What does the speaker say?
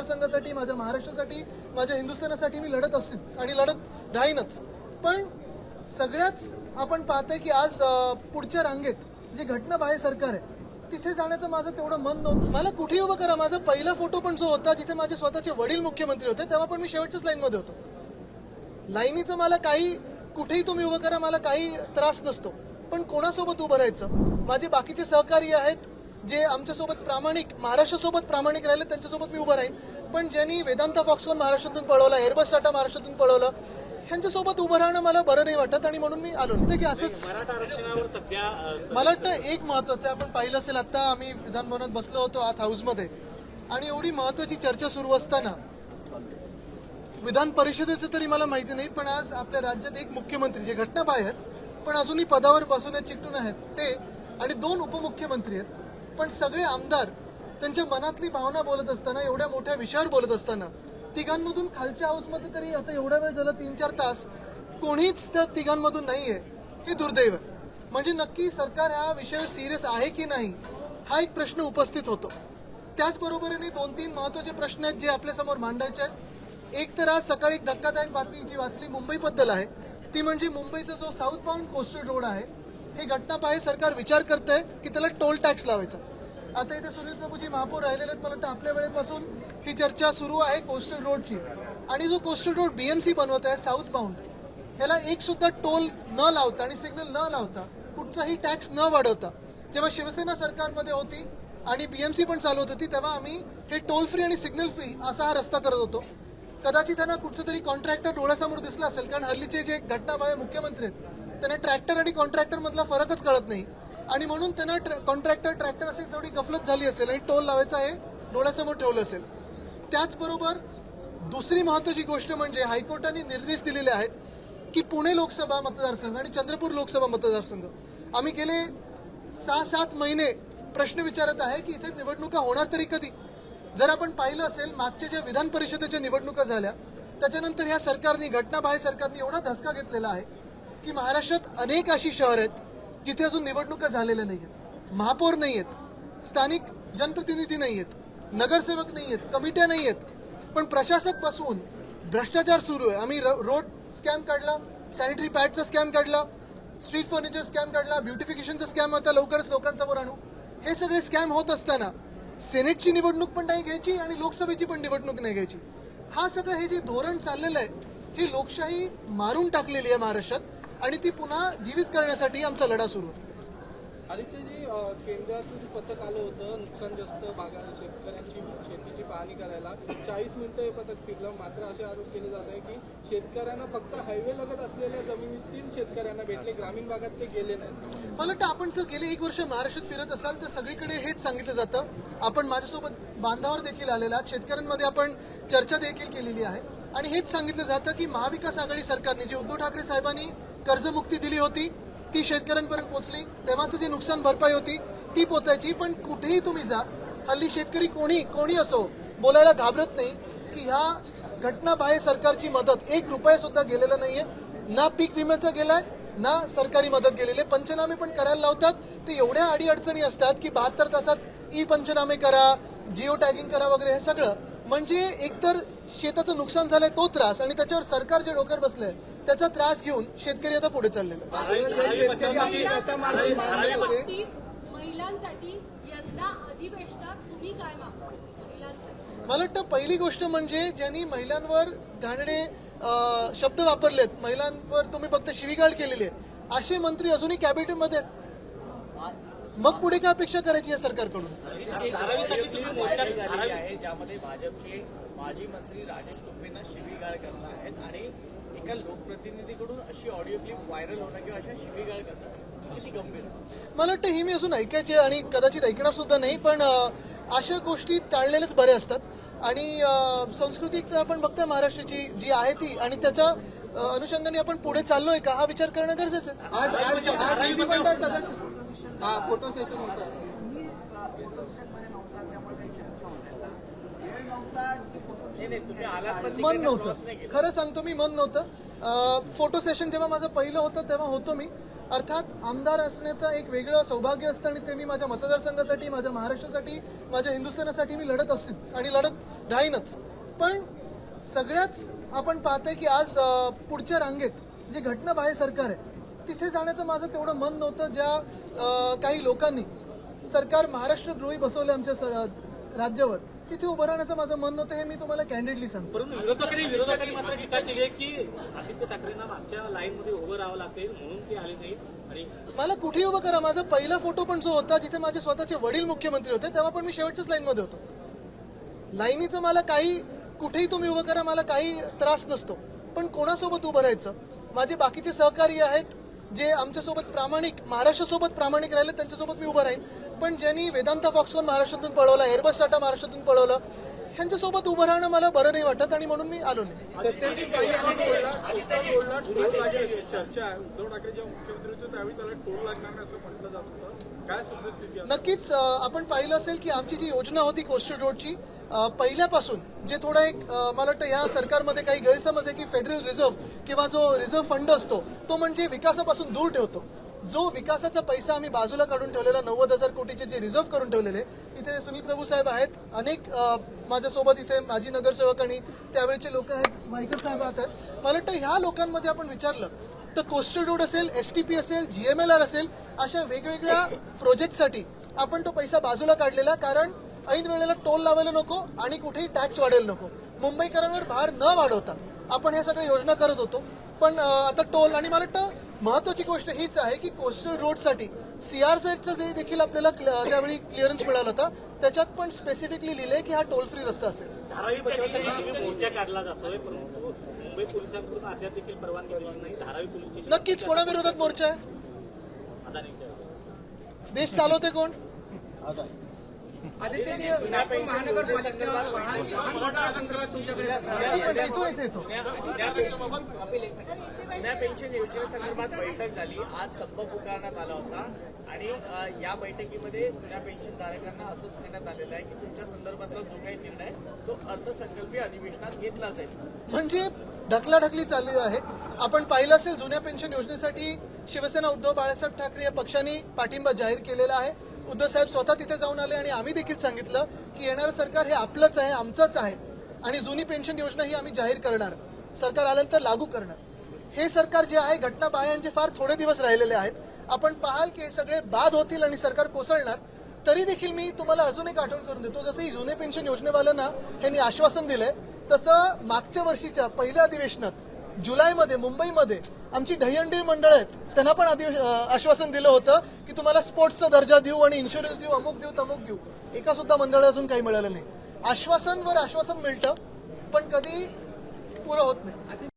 मतदारसंघासाठी माझ्या महाराष्ट्रासाठी माझ्या हिंदुस्थानासाठी मी लढत असतील आणि लढत राहीनच. पण सगळ्याच आपण पाहतोय की आज पुढच्या रांगेत जे बाहेर सरकार आहे तिथे जाण्याचं माझं तेवढं मन नव्हतं. मला कुठेही उभं करा. माझा पहिला फोटो पण जो होता जिथे माझे स्वतःचे वडील मुख्यमंत्री होते तेव्हा पण मी शेवटच्याच लाईनमध्ये होतो. लाईनीचं मला काही कुठेही तुम्ही उभं करा मला काही त्रास नसतो. पण कोणासोबत उभं राहायचं? माझे बाकीचे सहकारी आहेत जे आमच्यासोबत प्रामाणिक महाराष्ट्रासोबत प्रामाणिक राहिले त्यांच्यासोबत मी उभं राहीन. पण ज्यांनी वेदांता फॉक्सवर महाराष्ट्रातून पळवला एअरबस टाटा महाराष्ट्रातून पळवलं ह्यांच्यासोबत उभं राहणं मला बरं नाही वाटत आणि म्हणून मी आलो. की असंच मराठा आरक्षणावर सध्या अ, स- मला वाटतं एक महत्वाचं आहे आपण पाहिलं असेल आता आम्ही विधानभवनात बसलो होतो आत हाऊसमध्ये. आणि एवढी महत्वाची चर्चा सुरू असताना विधान परिषदेचं तरी मला माहिती नाही पण आज आपल्या राज्यात एक मुख्यमंत्री जे घटनाबाह्य आहेत पण अजूनही पदावर बसून आहेत, चिकटून आहेत ते आणि दोन उपमुख्यमंत्री आहेत. पण सगळे आमदार त्यांच्या मनातली भावना बोलत असताना एवढ्या मोठ्या विषयावर बोलत असताना तिघांमधून खालच्या हाऊसमध्ये तरी आता एवढा वेळ झाला तीन चार तास कोणीच त्या तिघांमधून नाहीये. हे दुर्दैव आहे. म्हणजे नक्की सरकार ह्या विषयावर सिरियस आहे की नाही हा एक प्रश्न उपस्थित होतो. त्याचबरोबरीने दोन तीन महत्त्वाचे प्रश्न आहेत जे आपल्यासमोर मांडायचे आहेत. एक तर आज सकाळी एक धक्कादायक बातमी जी वाचली मुंबईबद्दल आहे ती म्हणजे मुंबईचा जो साऊथ बाउंड कोस्टल रोड आहे हे घटना पाहिजे सरकार विचार करते आहे की त्याला टोल टॅक्स लावायचा. आता इथे सुनील प्रभूजी महापौर राहिलेले आहेत मला वाटतं आपल्या वेळेपासून ही चर्चा सुरू आहे कोस्टल रोडची. आणि जो कोस्टल रोड बीएमसी बनवत आहे साऊथ बाउंड ह्याला एक सुद्धा टोल न लावता आणि सिग्नल न लावता कुठचाही टॅक्स न वाढवता जेव्हा शिवसेना सरकारमध्ये होती आणि बीएमसी पण चालवत होती तेव्हा आम्ही हे टोल फ्री आणि सिग्नल फ्री असा हा रस्ता करत होतो. कदाचित त्यांना कुठचं तरी कॉन्ट्रॅक्टर डोळ्यासमोर दिसला असेल कारण हल्लीचे जे घटनाबाह्य मुख्यमंत्री आहेत त्यांना ट्रॅक्टर आणि कॉन्ट्रॅक्टर मधला फरकच कळत नाही. आणि म्हणून त्यांना कॉन्ट्रॅक्टर ट्रॅक्टर असेल थोडी गफलत झाली असेल आणि टोल लावायचा आहे डोळ्यासमोर ठेवलं असेल. त्याचबरोबर दुसरी महत्वाची गोष्ट म्हणजे हायकोर्टाने निर्देश दिलेले आहेत की पुणे लोकसभा मतदारसंघ आणि चंद्रपूर लोकसभा मतदारसंघ. आम्ही गेले सहा सात महिने प्रश्न विचारत आहे की इथे निवडणुका होणार तरी कधी? जर आपण पाहिलं असेल मागच्या ज्या विधान परिषदेच्या निवडणुका झाल्या त्याच्यानंतर या सरकारने घटनाबाह्य सरकारने एवढा धसका घेतलेला आहे की महाराष्ट्रात अनेक अशी शहर आहेत जिथे अजून निवडणुका झालेल्या नाही आहेत महापौर नाही आहेत स्थानिक जनप्रतिनिधी नाही आहेत नगरसेवक नाही आहेत कमिट्या नाही आहेत पण प्रशासक बसून भ्रष्टाचार सुरू आहे. आम्ही रोड स्कॅम काढला सॅनिटरी पॅडचा स्कॅम काढला स्ट्रीट फर्निचर स्कॅम काढला ब्युटिफिकेशनचा स्कॅम होता लवकरच लोकांसमोर आणू. हे सगळे स्कॅम होत असताना सेनेटची निवडणूक पण नाही घ्यायची आणि लोकसभेची पण निवडणूक नाही घ्यायची. हा सगळं हे जे धोरण चाललेलं आहे ही लोकशाही मारून टाकलेली आहे महाराष्ट्रात. आणि ती पुन्हा जीवित करण्यासाठी आमचा लढा सुरू आहे आदित्यजी केंद्रातून पथक आलं होतं नुकसानग्रस्त भागात शेतकऱ्यांची शेतीची पाहणी करायला. चाळीस मिनिटं हे पथक फिरलं. मात्र असे आरोप केले जात आहे की शेतकऱ्यांना फक्त हायवे लगत असलेल्या जमिनीतील शेतकऱ्यांना भेटले. ग्रामीण भागात ते गेले नाही मला वाटतं आपण जर गेले एक वर्ष महाराष्ट्रात फिरत असाल तर सगळीकडे हेच सांगितलं जातं. आपण माझ्यासोबत बांधावर देखील आलेला. शेतकऱ्यांमध्ये आपण चर्चा देखील केलेली आहे. आणि हेच सांगितलं जातं की महाविकास आघाडी सरकारने जी उद्धव ठाकरे साहेबांनी कर्जमुक्ती दिली होती ती शेतकऱ्यांपर्यंत पोहोचली. तेव्हाचं जे नुकसान भरपाई होती ती पोचायची पण कुठेही तुम्ही जा हल्ली शेतकरी कोणी कोणी असो बोलायला घाबरत नाही की ह्या घटनाबाह्य सरकारची मदत. एक रुपया सुद्धा गेलेला नाहीये. ना पीक विम्याचं गेलाय ना सरकारी मदत गेलेली. आहे. पंचनामे पण करायला लावतात. ते एवढ्या अडीअडचणी असतात की बहात्तर तासात ई पंचनामे करा जिओ टॅगिंग करा वगैरे हे सगळं. म्हणजे एकतर शेताचं नुकसान झालंय तो त्रास आणि त्याच्यावर सरकार जे डोक्यावर बसलंय त्याचा त्रास घेऊन शेतकरी आता पुढे चाललेला आहे. शेतकरी आता मला मागणी होते बाबतीत महिलांसाठी यंदा अधिवेशनात तुम्ही काय मागता महिलांसाठी. मला वाटतं पहिली गोष्ट म्हणजे ज्यांनी महिलांवर घाणडे शब्द वापरलेत महिलांवर तुम्ही फक्त शिवीगाळ केलेली आहे असे मंत्री अजूनही कॅबिनेटमध्ये आहेत. मग पुढे काय अपेक्षा करायची या सरकारकडून? आहे ज्यामध्ये भाजपचे माजी मंत्री राजेश टोपेंना शिवीगाळ करत आहेत आणि एका लोकप्रतिनिधीकडून अशी ऑडिओ क्लिप व्हायरल होणं किंवा अशा शिवीगाळ करणं ही किती गंभीर आहे? मला वाटतं ही मी अजून ऐकायची आहे आणि कदाचित ऐकणार सुद्धा नाही पण अशा गोष्टी टाळलेल्याच बऱ्या असतात. आणि संस्कृती तर आपण बघतोय महाराष्ट्राची जी आहे ती आणि त्याच्या अनुषंगाने आपण पुढे चाललोय का हा विचार करणं गरजेचं आहे. विधिमंडळ सदस्य हा फोटो सेशन होतं नाही नाही तुम्ही आलात पण मन नव्हतं. खरं सांगतो मी मन नव्हतं. फोटो सेशन जेव्हा माझं पहिलं होतं तेव्हा होतो मी. अर्थात आमदार असण्याचं एक वेगळं सौभाग्य असतं आणि ते मी माझ्या मतदारसंघासाठी माझ्या महाराष्ट्रासाठी माझ्या हिंदुस्थानासाठी मी लढत असेल आणि लढत राहीनच. पण सगळ्याच आपण पाहतोय की आज पुढच्या रांगेत जे घटनाबाह्य सरकार आहे तिथे जाण्याचं माझं तेवढं मन नव्हतं. ज्या काही लोकांनी सरकार महाराष्ट्र द्रोही बसवलं आमच्या राज्यावर तिथे उभं राहण्याचं माझं मन नव्हतं हे मी तुम्हाला कॅन्डिडली सांगतो. परंतु विरोधकांनी विरोधकांनी मात्र टीका केली आहे की आदित्य ठाकरेंना मागच्या लाईन मध्ये उभं राहावं लागेल म्हणून ते आले नाही आणि मला कुठेही उभं करा. माझा पहिला फोटो पण जो होता जिथे माझे स्वतःचे वडील मुख्यमंत्री होते तेव्हा पण मी शेवटच्याच लाईनमध्ये होतो. लाईनीचं मला काही कुठेही तुम्ही उभं करा मला काही त्रास नसतो. पण कोणासोबत उभं राहायचं? माझे बाकीचे सहकारी आहेत जे आमच्यासोबत प्रामाणिक महाराष्ट्रासोबत प्रामाणिक राहिले त्यांच्यासोबत मी उभं राहीन. पण ज्यांनी वेदांता फॉक्सवर महाराष्ट्रातून पळवला एअरबस टाटा महाराष्ट्रातून पळवलं ह्यांच्यासोबत उभं राहणं मला बरं नाही वाटत आणि म्हणून मी आलो नाही. सत्तेतील काही बोलला चर्चा आहे. उद्धव ठाकरे जेव्हा मुख्यमंत्री होते त्यावेळी त्याला टोल लागणार नाही असं म्हटलं जात होतं. काय सद्यस्थिती नक्कीच आपण पाहिलं असेल की आमची जी योजना होती कोस्टल रोडची पहिल्यापासून जे थोडं एक मला वाटतं या सरकारमध्ये काही गैरसमज आहे की फेडरल रिझर्व्ह किंवा जो रिझर्व्ह फंड असतो तो म्हणजे विकासापासून दूर ठेवतो. जो विकासाचा पैसा आम्ही बाजूला काढून ठेवलेला नव्वद हजार कोटीचे जे रिझर्व्ह करून ठेवलेले इथे सुनील प्रभू साहेब आहेत. अनेक माझ्यासोबत इथे माजी नगरसेवक आणि त्यावेळेचे लोक आहेत. वायकर साहेब आहेत. मला वाटतं ह्या लोकांमध्ये आपण विचारलं तर कोस्टल रोड असेल एसटीपी असेल जीएमएलआर असेल अशा वेगवेगळ्या प्रोजेक्टसाठी आपण तो पैसा बाजूला काढलेला. कारण ऐन वेळेला टोल लावायला नको आणि कुठेही टॅक्स वाढायला नको. मुंबईकरांवर भार न वाढवता आपण ह्या सगळ्या योजना करत होतो. पण आता टोल आणि मला वाटतं महत्वाची गोष्ट हीच आहे की कोस्टल रोडसाठी सीआरझेडचं जे देखील आपल्याला क्ल- त्यावेळी क्लिअरन्स मिळालं होतं त्याच्यात पण स्पेसिफिकली लिहिलंय की हा टोल फ्री रस्ता असेल. धारावी बचावासाठी नेहमी मोर्चा काढला जातोय परंतु मुंबई पोलिसांकडून अद्याप देखील परवानगी दिली नाही. धारावी पोलीस स्टेशन नक्कीच कोणाविरोधात मोर्चा आहे? देश चालवते कोण? जुन्या पेन्शन योजनेसंदर्भात पेन्शन बैठक झाली. आज संप पुकारण्यात आला होता. आणि या बैठकीमध्ये जुन्या पेन्शनधारकांना असं सांगण्यात आलेलं आहे की तुमच्या संदर्भातला जो काही निर्णय तो अर्थसंकल्पीय अधिवेशनात घेतला जाईल म्हणजे ढकलाढकली चालली आहे. आपण पाहिलं असेल जुन्या पेन्शन योजनेसाठी शिवसेना उद्धव बाळासाहेब ठाकरे या पक्षांनी पाठिंबा जाहीर केलेला आहे. उद्धव साहेब स्वतः तिथे जाऊन आले आणि आम्ही देखील सांगितलं की येणारं सरकार हे आपलंच आहे आमचंच आहे. आणि जुनी पेन्शन योजना ही आम्ही जाहीर करणार. सरकार आल्यानंतर लागू करणार. हे सरकार जे आहे घटना बाह्यांचे फार थोडे दिवस राहिलेले आहेत. आपण पाहाल की हे सगळे बाद होतील आणि सरकार कोसळणार तरी देखील मी तुम्हाला अजून एक आठवण करून देतो. जसं ही जुने पेन्शन योजनेवाल्यांना यांनी आश्वासन दिलंय तसं मागच्या वर्षीच्या पहिल्या अधिवेशनात जुलैमध्ये मुंबईमध्ये आमची दहीहंडी मंडळ आहेत. त्यांना पण आधी आश्वासन दिलं होतं की तुम्हाला स्पोर्ट्सचा दर्जा देऊ आणि इन्शुरन्स देऊ अमुक देऊ तमुक देऊ. एका सुद्धा मंडळ अजून काही मिळालं नाही. आश्वासनवर आश्वासन मिळतं पण कधी पुरं होत नाही.